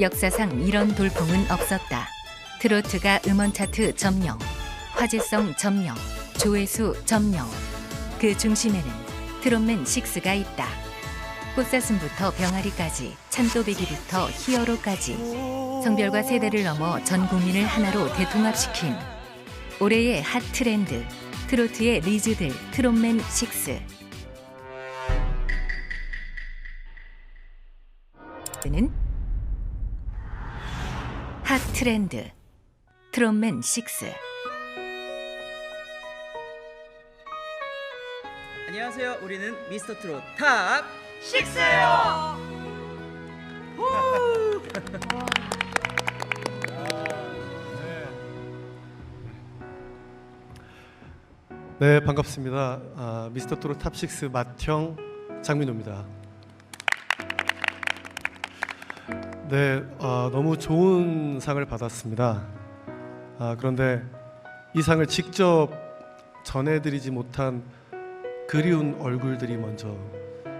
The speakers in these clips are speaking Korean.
역사상 이런 돌풍은 없었다. 트로트가 음원 차트 점령, 화제성 점령, 조회수 점령. 그 중심에는 트롯맨 6가 있다. 꽃사슴부터 병아리까지, 찬또배기부터 히어로까지 성별과 세대를 넘어 전 국민을 하나로 대통합시킨 올해의 핫 트렌드 트로트의 리즈들 트롯맨 6. 는 핫 트렌드 트롯맨 6. 안녕하세요. 우리는 미스터 트롯 탑네 반갑습니다. 아, 미스터 트롯 탑식스 맏형 장민호입니다. 네 아, 너무 좋은 상을 받았습니다. 아, 그런데 이 상을 직접 전해드리지 못한 그리운 얼굴들이 먼저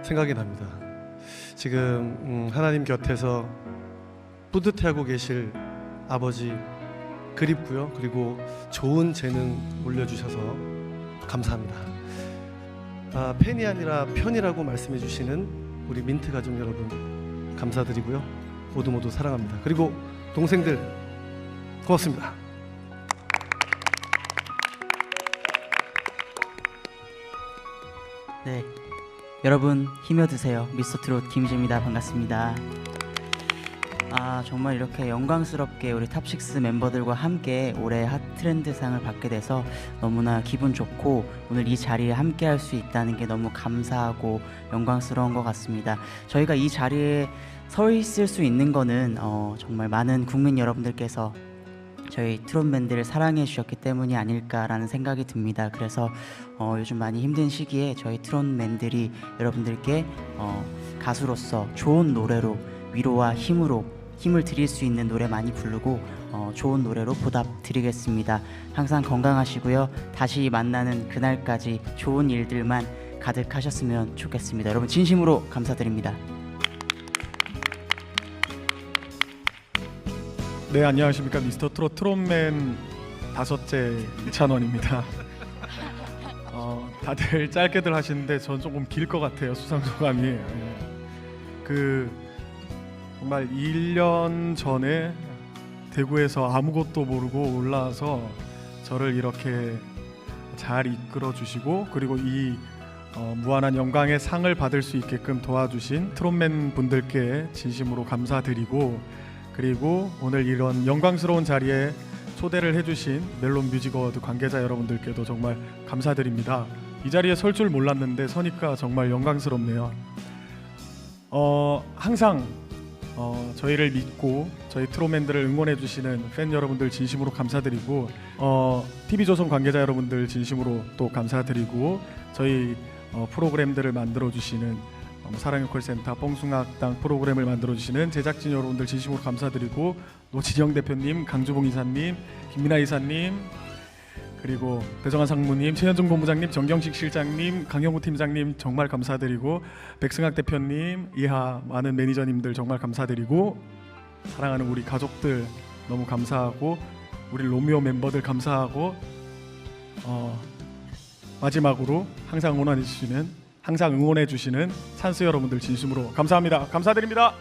생각이 납니다. 지금 음, 하나님 곁에서 뿌듯해하고 계실 아버지 그립고요. 그리고 좋은 재능 물려주셔서 감사합니다. 아, 팬이 아니라 편이라고 말씀해 주시는 우리 민트 가족 여러분 감사드리고요. 모두 모두 사랑합니다. 그리고 동생들 고맙습니다. 네. 여러분 힘여 드세요. 미스터 트롯 김희재입니다. 반갑습니다. 아 정말 이렇게 영광스럽게 우리 탑식스 멤버들과 함께 올해 핫 트렌드상을 받게 돼서 너무나 기분 좋고 오늘 이 자리에 함께 할 수 있다는 게 너무 감사하고 영광스러운 것 같습니다. 저희가 이 자리에 서 있을 수 있는 거는 어, 정말 많은 국민 여러분들께서 저희 트롯맨들을 사랑해 주셨기 때문이 아닐까라는 생각이 듭니다. 그래서 어, 요즘 많이 힘든 시기에 저희 트롯맨들이 여러분들께 어, 가수로서 좋은 노래로 위로와 힘으로 힘을 드릴 수 있는 노래 많이 부르고 어, 좋은 노래로 보답 드리겠습니다. 항상 건강하시고요. 다시 만나는 그날까지 좋은 일들만 가득하셨으면 좋겠습니다. 여러분 진심으로 감사드립니다. 네 안녕하십니까 미스터 트롯 트롯맨 다섯째 이찬원입니다. 어, 다들 짧게들 하시는데 전 조금 길 것 같아요 수상 소감이. 예. 그 정말 1년 전에 대구에서 아무것도 모르고 올라와서 저를 이렇게 잘 이끌어 주시고 그리고 이 어, 무한한 영광의 상을 받을 수 있게끔 도와주신 트롯맨 분들께 진심으로 감사드리고 그리고 오늘 이런 영광스러운 자리에 초대를 해주신 멜론 뮤직 어워드 관계자 여러분들께도 정말 감사드립니다. 이 자리에 설 줄 몰랐는데 서니까 정말 영광스럽네요. 어, 항상 어, 저희를 믿고 저희 트로맨들을 응원해 주시는 팬 여러분들 진심으로 감사드리고 어, TV조선 관계자 여러분들 진심으로 또 감사드리고 저희 어, 프로그램들을 만들어 주시는 어, 사랑의 콜센터 뽕숭아당 프로그램을 만들어 주시는 제작진 여러분들 진심으로 감사드리고 노진영 대표님, 강주봉 이사님, 김민아 이사님 그리고 배정환 상무님, 최현중 본부장님, 정경식 실장님, 강영우 팀장님 정말 감사드리고 백승학 대표님, 이하 많은 매니저님들 정말 감사드리고 사랑하는 우리 가족들 너무 감사하고 우리 로미오 멤버들 감사하고 어, 마지막으로 항상 응원해 주시는 항상 응원해 주시는 찬스 여러분들 진심으로 감사합니다. 감사드립니다.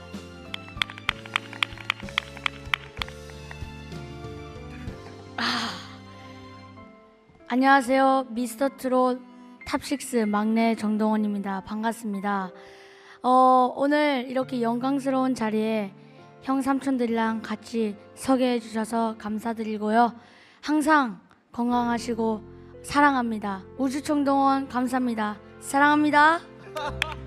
안녕하세요. 미스터 트롯 탑식스 막내 정동원입니다. 반갑습니다. 어, 오늘 이렇게 영광스러운 자리에 형 삼촌들이랑 같이 서게 해주셔서 감사드리고요. 항상 건강하시고 사랑합니다. 우주총동원 감사합니다. 사랑합니다.